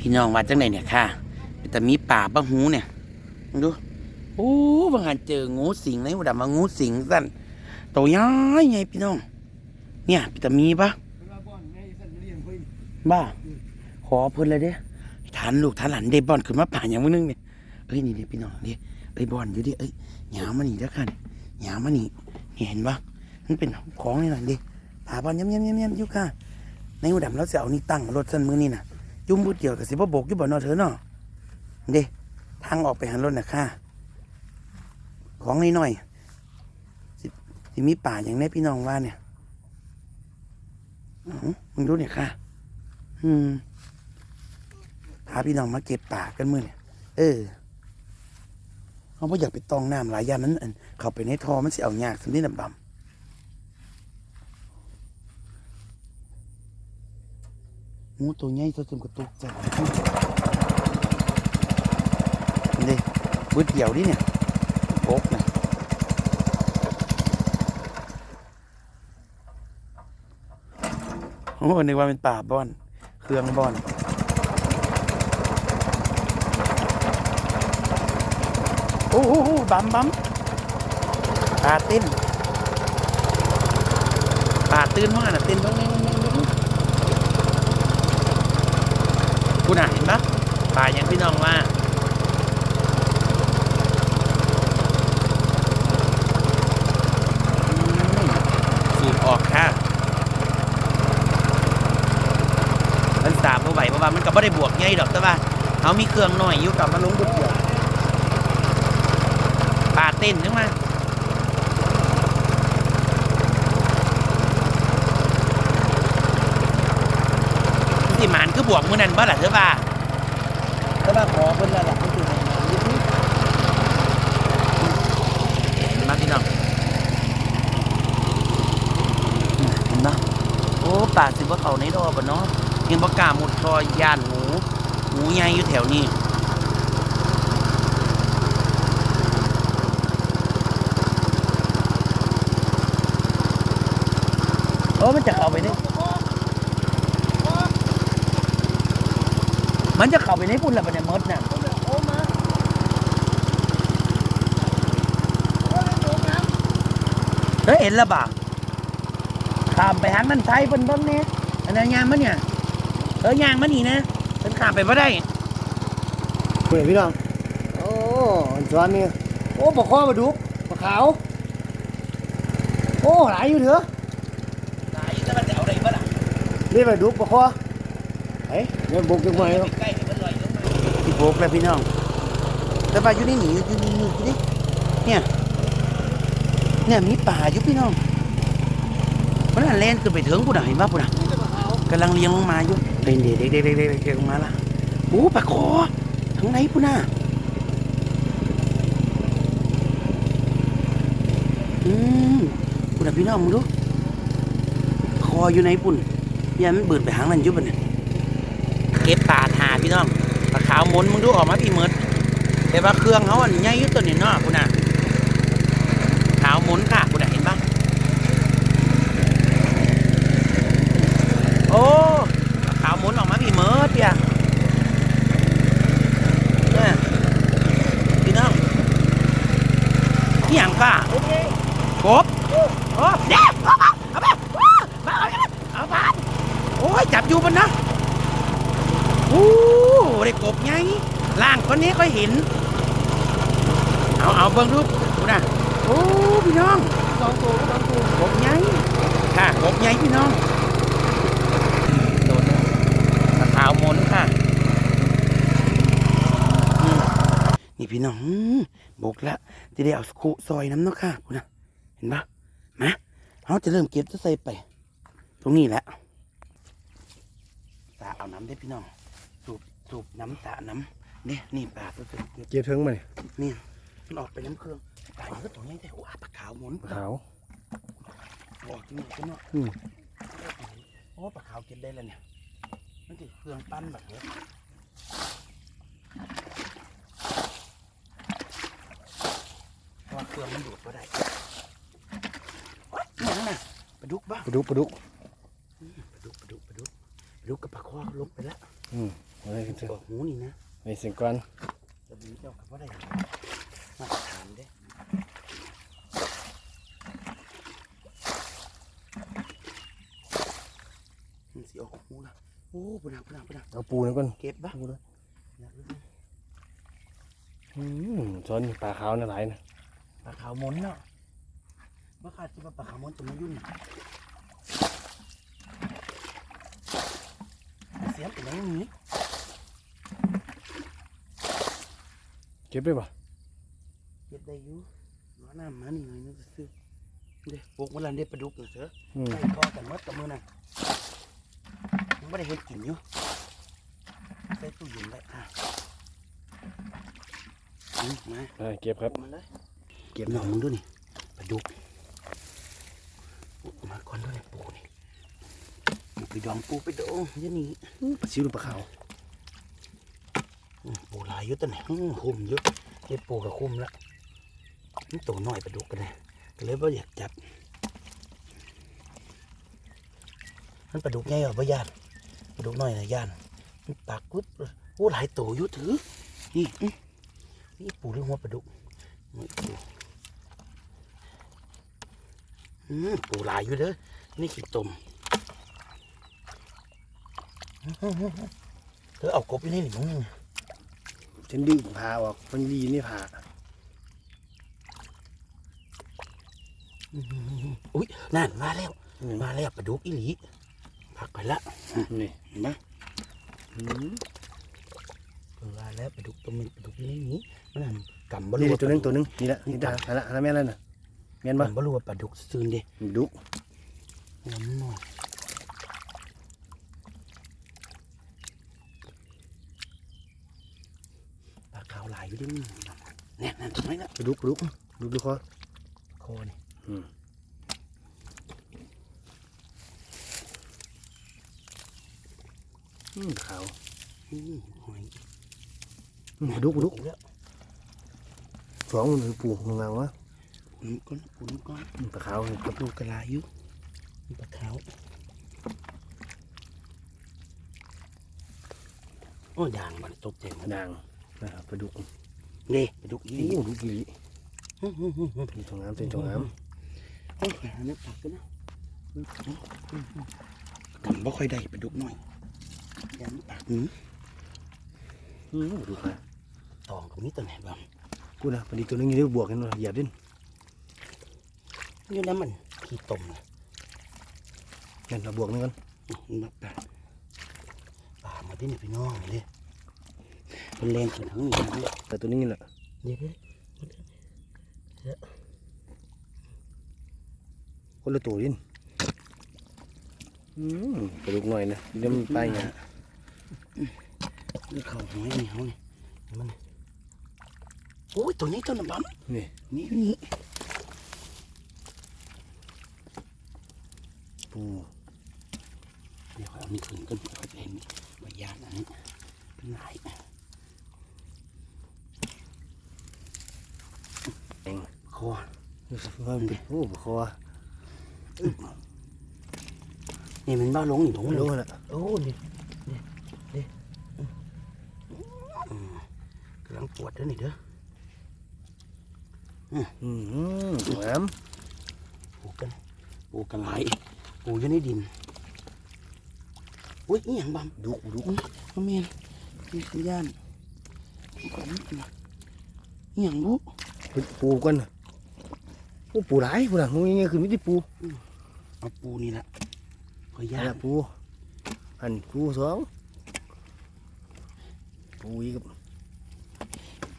พี่น้องว่าจังไหนเนี่ยค่ะแต่มีป่าบ้าหูเนี่ยดูโอ้บางหันเจองูสิงในหัวดำมางูสิงสั่นโตวย้ายไงพี่น้อง เนี่ยแต่มีปะบ้า ขอเพิ่นเลยเด้ทันลูกทันหลานเดบอลขึ้นมาป่าอย่างมึงนึงเนี่ยเอ้ยนี่เดิพี่น้องดิเอ้ยบอลอยู่ดิเอ้ยหยามมานี่เด้อค่ะหยามมานี่นี่เห็นปะมันเป็นของนี่หน่อยดิป่าบอลย้ำย้ำย้ำย้ำอยู่ค่ะในหัวดำเราจะเอานี่ตั้งรถเส้นมือนี่น่ะ จุ่มบุดเดี่ยวกับสิบ่บกอยู่บ่เนอเธอเนาะเด้ทางออกไปหันรถน่ะค่ะ ของน้อยๆสิสิมีป่าอย่างนี้พี่น้องว่าเนี่ยมึงดูเนี่ยค่ะ อืมพาพี่น้องมาเก็บป่ากันมือเนี่ย เออเขาบ่อยากไปตองน้ำหลายยามันอัน เข้าไปในท่อมันสิเอายากสำนี้ดำ งูตัวใหญ่ตัวจนกระตุกใจนี่บุดเดี่ยวดิเนี่ยโป๊กนะโอ้นึกว่าเป็นป่าบอน เครื่องบอนโอ้โหบัมบัมปลาเต้นปลาตื่นว่าน่ะเต้นบ้างนี่ คุณอะเห็นปะปลาย่างพี่น้องว่าสูบออกค่ะมันสามบ่ไหวเพราะว่ามันก็ไม่ได้บวกไงดอกแต่ว่าเขามีเครื่องหน่อยอยู่กับมาลงบุดเดียวปลาเต้นนึกม สิหมานคือบวกมือนั้นบ่ล่ะเถอะว่าก็ว่าขอเพิ่นแล้วล่ะเพิ่นสิให้มาอยู่ที่มาพี่น้องเห็นปะโอ้ป่าสิบ่เขาในดอกบ่เนาะยังบ่กล้ามุดซอยย่านหมูหมูใหญ่อยู่แถวนี้โอ้มันจะเข้าไปนี่ มันจะเข้าไปในปุ่นแล้วปะเนี่ยมดน่ะเฮ้ยเห็นแล้วบ่าข้ามไปหางนั่นไทยเพิ่นเบิ่งเนี่ยอันนั้นยางมันเนี่ยเออยางมันนี่นะเพิ่นข้ามไปบ่ได้คุยกับพี่น้องโอ้อันสวนนี่โอ้ปลาคอมาดุกปลาขาวโอ้หลายอยู่เถอะตายจะมาจะเอาอะไรบ่ล่ะนี่ไปดุกปลาคอ เฮ้ยเงินบุกจังไหมครับใกล้ๆมันลอยลงมาพี่โบกแล้วพี่น้อง แต่ว่าอยู่นี่หนีอยู่นี่อยู่นี่เนี่ยเนี่ยมีป่าอยู่พี่น้องมันนั่นเล่นขึ้นไปถึงกูน่ะเห็นป่ะกูน่ะกำลังเลี้ยงลงมาอยู่เด็กเด็กเด็กเด็กเด็กเด็กลงมาละโอ้ปลาคอทั้งไหนกูน่ะอืมกูน่ะพี่น้องมึงดูคออยู่ไหนปุ่นเนี่ยมันเบิดไปหางนั่นอยุบเนี่ย พี่น้องปลาขาวหมนมึงดูออกมาพี่เมิดแต่ว่าเครื่องเขาอันใหญ่ยุตัวนี้เนาะกูน่ะขาวมุนค่ะคุณเห็นปะโอ้ขาวมุนออกมาพี่เมิร์ดเปียเนี่ยพี่น้องนี่อย่างก้ากบโอ้เด็กเอามาเอาไปเอาไปเอาไปโอ้ยจับอยู่บนนะ โอ้ได้กบไงล่างคนนี้ก็เห็น เอาเอาเบิ่งดูกูนะโอ้พี่น้องสองตัวสองตัวกบใหญ่ค่ะกบใหญ่พี่น้องโดดเลยตะขาวมนค่ะนี่พี่น้องบกละจะได้เอาสคุซอยน้ำเนาะค่ะคุณนะเห็นปะมาเขาจะเริ่มเก็บจะใส่ไป ตรงนี้แหละตาเอาน้ำได้พี่น้อง สูบสูบน้ำตาน้ำเนี่ยนี่ปลาตัวเก็บเก็บถึงมาเนี่ยนี่มันออกไปน้ำเครื่องตายก็ตัวนี้แต่ว่าปลาขาวหมุนปลาขาวออกจริงๆก็เนาะอืมโอ้ปลาขาวเก็บได้แล้วเนี่ยมันติดเครื่องปั้นแบบนี้เพราะว่าเครื่องมันดูดก็ได้โอ๊ยนี่ยังน่ะปลาดุกบ้าปลาดุกปลาดุกปลาดุกปลาดุกปลาดุกปลาดุกกับปลาคอลงไปแล้วอืม อะไรมันจะออกหูนี่นะไปเสียงก่อนจะมีเจ้ากับว่าได้มาถามเด้มันสิออกหูละโอ้ปนักปนักปนักเอาปูนั่นก่อนเก็บบ้าปูเลยอืมช้อนปลาขาวน่าหลายนะปลาขาวมนเนาะเมื่อขาดที่ว่าปลาขาวมนจะมายุ่นเสียงเป็นอย่าง เก็บไปป่ะเก็บได้อยู่ร้อนน้ำมานี่หน่อยนึงซื้อเด้ปลูกมะลันได้ปลาดุกเหรอเสืออืมใส่คอกันหมดกับมือนั่นมันไม่ได้เห็ดกินอยู่ใส่ตู้เย็นไว้อะอืมมาอ่าเก็บครับมาเลยเก็บหน่องมึงด้วยนี่ปลาดุกปลูกมาก่อนด้วยนี่ปูนี่ปูไปดองปูไปดองอยันนี่ปลาซิวหรือปลาขาวอืมปูหลายอยู่ตัวนี่อืมคุ้มเยอะเก็บปูกับคุ้มละมันตัวน้อยปลาดุกกันเลยก็เลยบ่าอยากจับ มันปลาดุกใหญ่เหรอบ่ยานปลาดุกน้อยนะยานมันปากกุดโอ้หลายตัวอยู่ถือนี่นี่ปูเรื่องหัวปลาดุกปูปูหลายอยู่เด้อนี่ขี้ตมเธอเอากบอยู่ในนี่มึง นึงฉันดึงผ่าออกมันดีนี่ผ่าอุ้ยนั่นมาแล้วมาแล้วปลาดุกอีหลีพักไปละนี่เห็นไหมอืมมาแล้วปลาดุกตัวมันปลาดุกนี่นี่มันนั่นกำบนี่รัวตัวหนึงตัวหนึงนี่แหละนี่ตาหันละหันละแม่นแล้วน่ะแม่นปะกำบรัวปลาดุกซื่นเด้ดุน้ำหน่อยปลาขาวหลายอยู่ ดิมึงเนี่ยนั่นทำไมล่ะปลาดุกปลาดุกดุกดูคอคอนี่อืมอืมขาวอืมหอยอืมปลาดุกปลาดุกแล้วสองมันปูงามวะอุ่นก้อนอุ่นก้อนอืมปลาขาวนี่ปลาดุกกระลายอยู่นี่ปลาขาวโอ้ยด่างมันตกใจมันด่างนะครับปลาดุก เด้ปลาดุกอีโอ้หลีดุกอีหลีอืมอืมอืมอืมเป็นตรงน้ำเป็นตรงน้โอ้ยหาเนื้อปักกันนะกำบ่ค่อยได้ปลาดุกหน่อยยันปากนี้ำอืมดุกนะตองก็มีตัวไหนบ้างกูนะพอดีตัวนึงอยี่ได้บวกกันเลยเหยียบดินอยู่นั้นมันขี้ต้มนะนั่นเราบวกนึงกันอื้อนับปลาปลามาที่นี่พี่น้องเลยเป็นแรงขึ้นทั้งนี้นะ แต่ตัวนี้นี่แหละเดี๋ยวเดี๋ยวคนละตัวดินอืมกระดูกหน่อยนะเดี๋ยวมันไปไงนี่เขาหอยนี่เขานี่มันโอ้ยตัวนี้ตัวน้ำบัมนี่นี่อยู่นี่ปูเดี๋ยวเอานี่ขึ้นกันเขาจะเห็นใบยานอันนี้เป็นหลาย เอ งคอรู้สึกว่ามันเป็นโอ้บคอนี่มันบ้าลงอีกถุงไม่เลรู้ยน่ะโอ้นี่นี่นี่อืมกำลังปวดเด้อนี่เด้ออืมสวยมปลูกกันปลูกกันหลายปลูกอยู่ในดินอุ้ยนี่อย่างบัมดุดุอุ้ยพ่อแม่นนี่คือย่านของนี่นะนี่อย่างบุ ปูกันน่ะโอ้ปูหลายปูน่ะงูยังไงคือไม่ได้ปูเอาปูนี่ละขออัย่านนละปูอันปูสองปูอีกครับ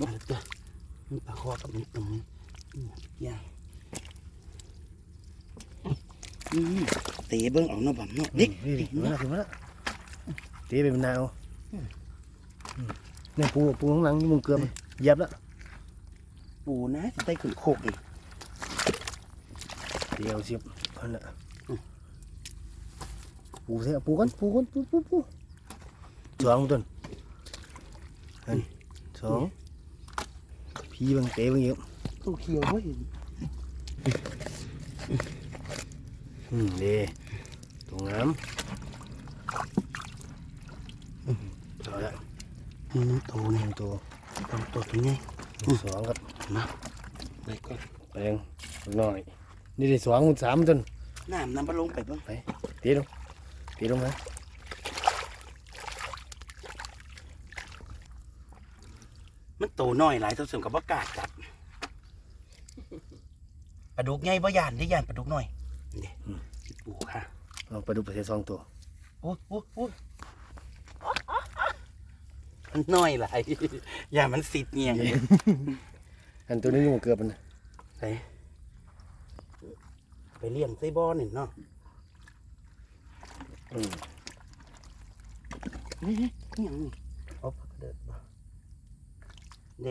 มาเลยตัวมันปลาคอกับมันตรงนี้อืมย่างอืมเตะเบิ้งเอาเนาะบัมเนาะเด็กนี่เด็กมาเนาะละถึงมาละเตะไปเป็นนาวนี่ปูปูข้างหลังนี่มุงเกลือมเหยียบแล้ว ปูนะจะได้ขึ้นโคกอีกเดี๋ยวเสียบพันละปูเสียปูกันปูกันปูปูปูสองต้นอันสองพี่บางเตะบางเยอะตู้เขียวเฮ้ยอืมเด้ตรงน้ำเอาละนี่หนึ่งตัวหนี่นึ่งตัวสองตัวตัวนี้ สองครับมาไปก่อนแปลงหน่อย นี่ได้สองสามจนน้ำน้ำปลาลงไปเบ้างไปตีลงตีลงนะมันโตน้อยหลายเท่าเสริมกับว่ากาดจับปลาดุกใหญ่บ่ยานได้ยานปลาดุกน้อยนี่ปูค่ะลองไปดูไปเสียสองตัวโอ้โอ้โอ้ มันน้อยหลายอย่ามันสิดเงียงอันตัวนี้อยู่เกือบมันนะไปไปเลี้ยงไส้บอนนี่เนาะอืมนี่นี่ยังนี่เอาพักเดิดบ่เด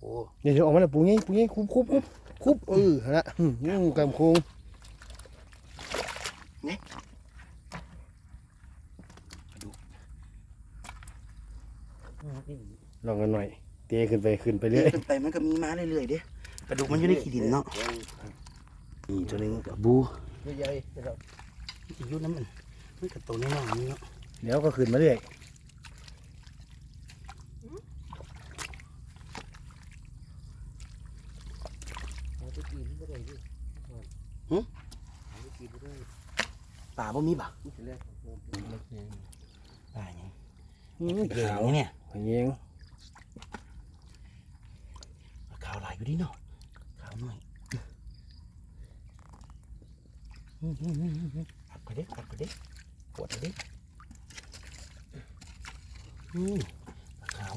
โอ้นี่เดี๋ยวออกมาแล้วปูงี้ปูงี้คุบคุบคุบคุบเออฮะละอืมนี่กำโค้ง ลองกันหน่อย เตะขึ้นไปขึ้นไปเรื่อยขึ้นไปมันก็มีมาเรื่อยๆเด้ปลาดุกมันอยู่ในขี้ดินเนาะนี่ตัวนึงกับบูใหญ่สิอยุ่น้ำมันมันกับตัวน้อยๆนี่เนาะเดี๋ยวก็ขึ้นมาเรื่อยป่าบ่มีบ่ป่ายังอืมเก่งขาวนี่เนี่ย เยิงขาวหลายอยู่ดิเนาะขาวหน่อยอืมอืมอืมอืมอัดไปเด้อัดไปเด้ปวดไปเด้อืมปลาขาว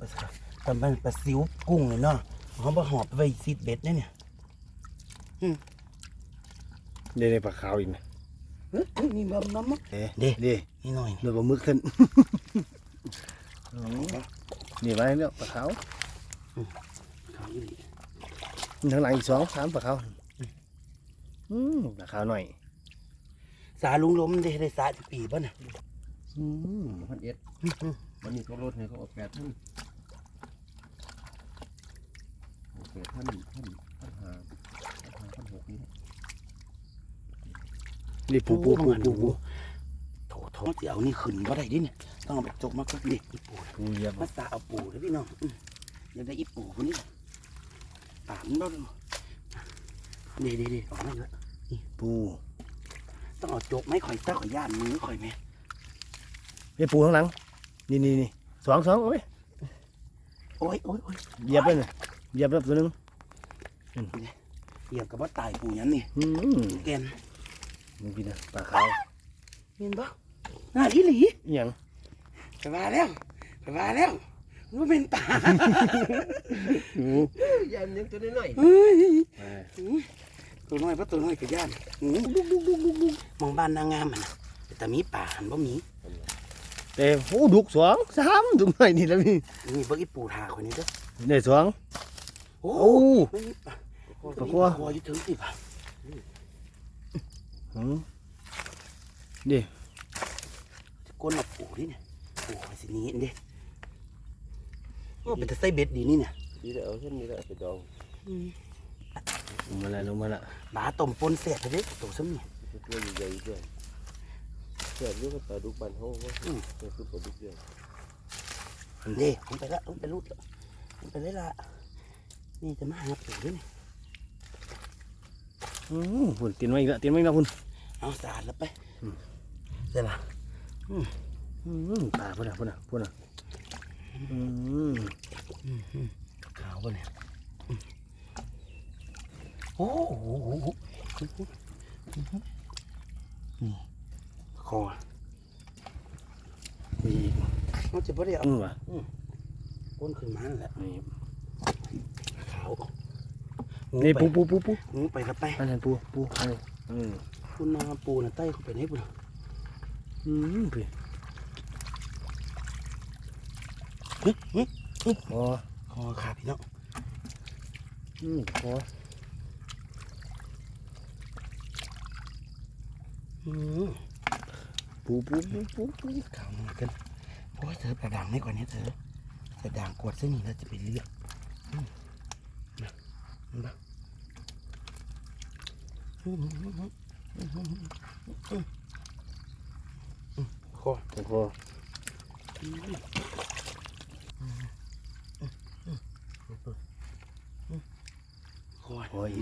ปลาขาวแต่มันปลาซิวกุ้งเลยเนาะเขาบ่หอบไปซีดเบ็ดเนี่ยเนี่ยเดี๋ยวได้ปลาขาวอีกนะเฮ้ยเฮ้ยนี่มันน้ำมั้งเด้เด้เด้นี่หน่อยเดี๋ยวปลาหมึกขึ้น นี่ไว้แล้วปลาขาวขาวอยู่ดิทางหลังอีกสองสามปลาขาวอืมปลาขาวหน่อย สาลุงลมเด้ได้สาจะปีป่ะน่ะอืมพันเอ็ดวันนี้เขาลดให้เขาออกแปดท่านแปดท่านท่านท่านหาท่านหาท่านหกนี่นี่ปูปูปูปู ปูโถโถเดี๋ยวนี่ขึ้นบ่ได้ดิเนี่ยต้องเอาไปจกมาก็เด็กอีปูปูเหยียบมาสาเอาปูเลยพี่น้องอืมอยากได้อีปูคนนี้ปากมันบ่ดูเด้เด้เด้ออกมาเยอะปูต้องเอาจกไม้ข่อยตาข่อยย่านมือข่อยแม่นี่ปูข้างหลัง นี่นี่นี่สองสองโอ้ยโอ้ยโอ้ยโอ้ยเหยียบเลยนะเหยียบแล้วตัวหนึงเหยียบกับว่าตายปูยันนี่อืมแกนนี่พี่นะปลาขาวเห็นปะ น่าอีหลีอหย่างไปมาแล้วไปมาแล้วว่าเป็นป่าอืมยันยังตัวน้อยเฮ้ยไปตัวน้อยเพราะตัวน้อยก็ย่านอืมลุกลุกลุกลุกลุกมองบ้านนางงามมันน่ะแต่มีป่าหันบ่มีแต่โอ้ดุกสองสามดุกหน่อยนี่แล้วนี่นี่เบิ่งอีปูทาคนนี้เด้อได้สองโอ้โอ้ไม่มีป่าปลาคัวคออยู่ถึงสิป่ะอืมดิ ก้นเอาปูดิเนี่ยปูคอยสิหนี้เด้โอ้เป็นแต่ไส้เบ็ดดีนี่เนี่ยๆนี่แหละเอาเส้นนี้แหละไปดองลงมาแล้วลงมาแล้วบาต้มปนเสียไปเด้ตัวซ้ำนี่ตัวใหญ่ๆด้วยเสียบด้วยปลาดุกบันเขาว่านี่คือปลาดุกใหญ่เด้ผมไปละผมไปรูดละผมไปเลยละนี่จะมาหาปูด้วยนี่อืมพุ่นตีนมาอีกแล้วตีนมาอีกแล้วพุ่นเอาสะอาดแล้วไปเสร็จละอืม ปลาพุ่นอะพุ่นอะพุ่นอะอืมขาวป่ะเนี่ยอืมโอ้โหนี่คอนี่เขาจะไม่ได้เอาอืมว่ะก้นขึ้นมาแหละนี่ขาวนี่ปูปูปูปูไปกับไปอันนั้นปูปูอันนี้อืมคุณนาปูน่ะใต้เข้าไปไหนปูน่ะ อืมพี่หึหึอ๋อคอขาดพี่น้องอืมพออืมปูปูปูปูปูขาวมันกันโอ้ยเธอประดังไม่กว่านี้เธอจะด่างกวดเส้นนี้แล้วจะไปเลือกอืมนะเห็นปะอืมอื มอืมอืมอืมอืมอืมคอพอคอยโอ้ย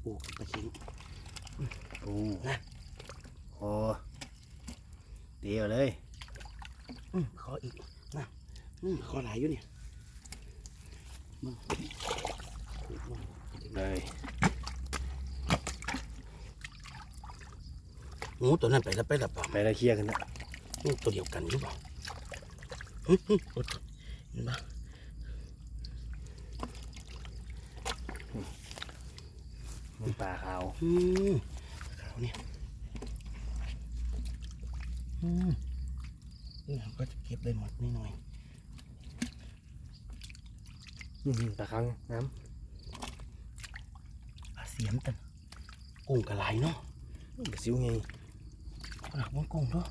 โอ้ปลาเค็งโอ้นะโอ้เดียวเลยอืมขออีกนะอืมขอหลายอยู่เนี่ยมึง เลย โอ้ตัวนั้นไปแล้วไปแล้วเปล่าไปละเคลียร์กันนะนี่ตัวเดียวกันหรือเปล่าหึหึโอ้ตัวเห็นปะมันปลาขาวอืมขาวเนี่ยอืมนี่เราก็จะเก็บได้หมดนิดหน่อยอืมปลาคังน้ปลาเสียมตันกุ้งกระไรเนาะำกระซิวไง หลักมันกุ้งเนาะ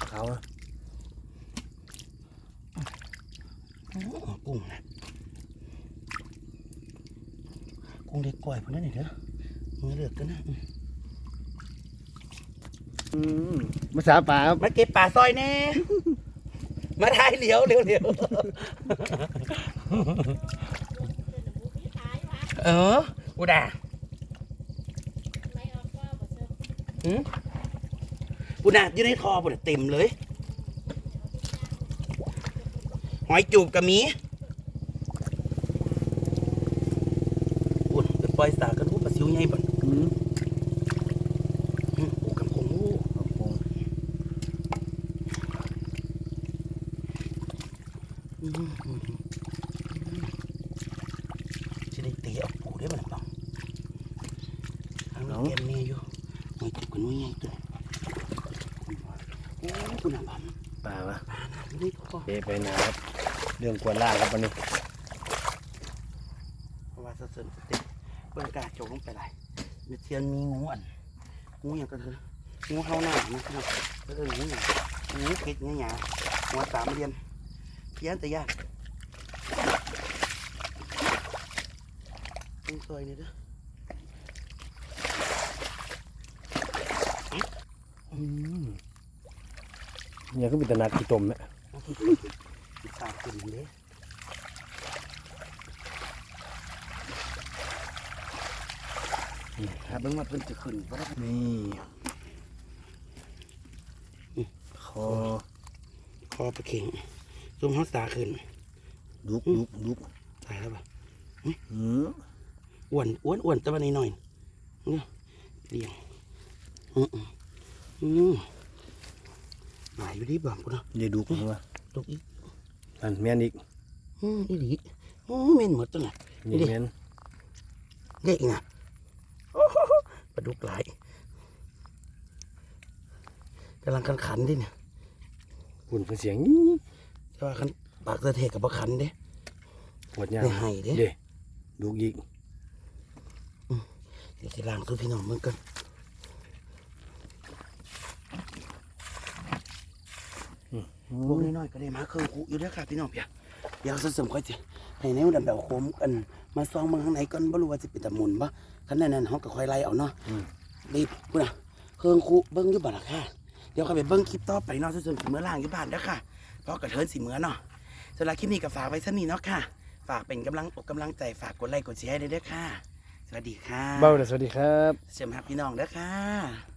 ปลาขาวอะอ๋อกุ้งนะกุ้งเด็กก่อยพวกนั้นนี่เด้อมือเลือกกันนะอืมอืมภาษาปลาครับมาเก็บปลาซอยแน่ มาได้เหลียวเหลียวเหลียวเอออุดาหืม อุดาอยู่ในคอปุ่นเต็มเลย หอยจูบกับมีปุ่นไปปล่อยสากันรู้ปลาซิวใหญ่บ่น อืม อืมโอ้กำพงโอ้ ขอบคุณ อืมอืมอืมจะได้ตีเอาปูได้บ่ล่ะปังทางนี้เกมเนี่ยอยู่หอยจูบกันน้อยใหญ่ตัวโอ้คุณอาบัม ปลาวะ ปลาหนาไม่ได้คอ เอะไปนะครับ เรื่องกวนล่างครับวันนี้เพราะว่าสะเสริญสติเบิ่งกาโจกลงไปไหลายเม็ดเทียนมีงูอันงูอย่างก็คืองูเฮาหน้านะครับก็คืองูอย่างงูเข็ดเงี้ยหยาหัวสามเหลี่ยมเพี้ยนแต่ยากต้องซอยนี่เด้ออืมเนี่ยก็เป็นตนาขี้ตมนะ ติดตามขึ้นเด้ถ้าเบิ่งว่าเพิ่นจะขึ้นบ่ได้นี่คอคอปลาเข็งซุ่มเฮาสาขึ้นดุกดุกดุกตายแล้วป่ะอืมอ้วนอ้วนอ้วนแต่ว่านี้หน่อยเนี่ยเลี้ยงอืมอืมอืมหลายอยู่ดีบ่กูเนาะเดี๋ยวดุกมาตกอีก อันแม่นอีกอืมอีหลีอืมเม่นหมดตัวน่ะนี่ดิแม่นเด็กน่ะโอ้โหปลาดุกหลายกำลังขันขันๆดิเนี่ยหุ่นเป็นเสียงแต่ว่าขันปากเตะเทกับบ่ขันเด้ปวดยาวได้ให้เด้เด้ดุกอีกเดี๋ยวจะล้างตัวพี่น้องมึงกัน พวกน้อยๆก็ได้มาเครื่องคุอยู่เด้อค่ะพี่น้องเพียเดี๋ยวเสริมค่อยสิให้แนวดำเดาโคมกันมาซองเมืองข้างในก่อนบ่รู้ว่าสิเป็นตะมุนบ่คันนั้นนั้นเฮาก็ค่อยไล่เอาเนาะอืมรีบพุ่นน่ะเครื่องคุเบิ่งอยู่บ่ล่ะค่ะ เดี๋ยวก็ไปเบิ่งคลิปต่อไปเนาะเสริมสิเมื่อล้างอยู่บ้านเด้อค่ะเพราะกระเทินสิเมื่อเนาะสำหรับคลิปนี้ก็ฝากไว้ซะนี้เนาะค่ะ ฝากเป็นกำลังอกกำลังใจฝากกดไลค์กดแชร์ด้วยเด้อค่ะ สวัสดีค่ะเบ้าเลยสวัสดีครับเชิญครับพี่น้องเด้อค่ะ